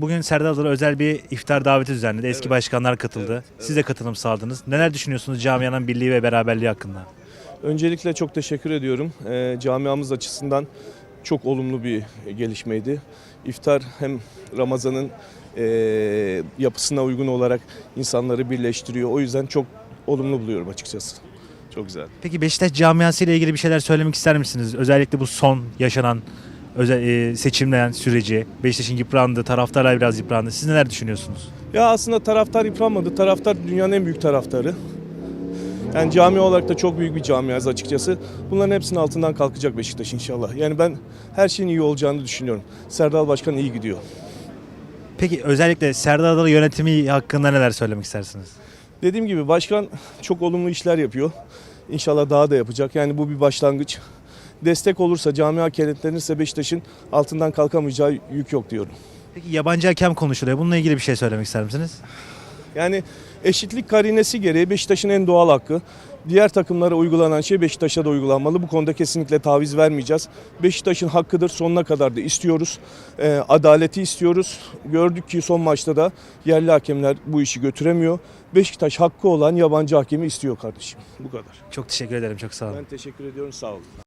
Bugün Serdar Adalı özel bir iftar daveti düzenledi. Eski başkanlar katıldı. Siz de katılım sağladınız. Neler düşünüyorsunuz camianın birliği ve beraberliği hakkında? Öncelikle çok teşekkür ediyorum. Ee, camiamız açısından çok olumlu bir gelişmeydi. İftar hem Ramazan'ın e, yapısına uygun olarak insanları birleştiriyor. O yüzden çok olumlu buluyorum açıkçası. Çok güzel. Peki Beşiktaş camiası ile ilgili bir şeyler söylemek ister misiniz? Özellikle bu son yaşanan özel, e, seçimleyen süreci. Beşiktaş'ın yıprandı, taraftarlar biraz yıprandı. Siz neler düşünüyorsunuz? Ya aslında taraftar yıpranmadı. Taraftar dünyanın en büyük taraftarı. Yani cami olarak da çok büyük bir camiayız açıkçası. Bunların hepsinin altından kalkacak Beşiktaş inşallah. Yani ben her şeyin iyi olacağını düşünüyorum. Serdal Başkan iyi gidiyor. Peki özellikle Serdar Adalı yönetimi hakkında neler söylemek istersiniz? Dediğim gibi başkan çok olumlu işler yapıyor. İnşallah daha da yapacak. Yani bu bir başlangıç. Destek olursa, camia kenetlenirse Beşiktaş'ın altından kalkamayacağı yük yok diyorum. Peki yabancı hakem konuşuluyor. Bununla ilgili bir şey söylemek ister misiniz? Yani eşitlik karinesi gereği Beşiktaş'ın en doğal hakkı. Diğer takımlara uygulanan şey Beşiktaş'a da uygulanmalı. Bu konuda kesinlikle taviz vermeyeceğiz. Beşiktaş'ın hakkıdır sonuna kadar da istiyoruz. Ee, adaleti istiyoruz. Gördük ki son maçta da yerli hakemler bu işi götüremiyor. Beşiktaş hakkı olan yabancı hakemi istiyor kardeşim. Bu kadar. Çok teşekkür ederim. Çok sağ olun. Ben teşekkür ediyorum. Sağ olun.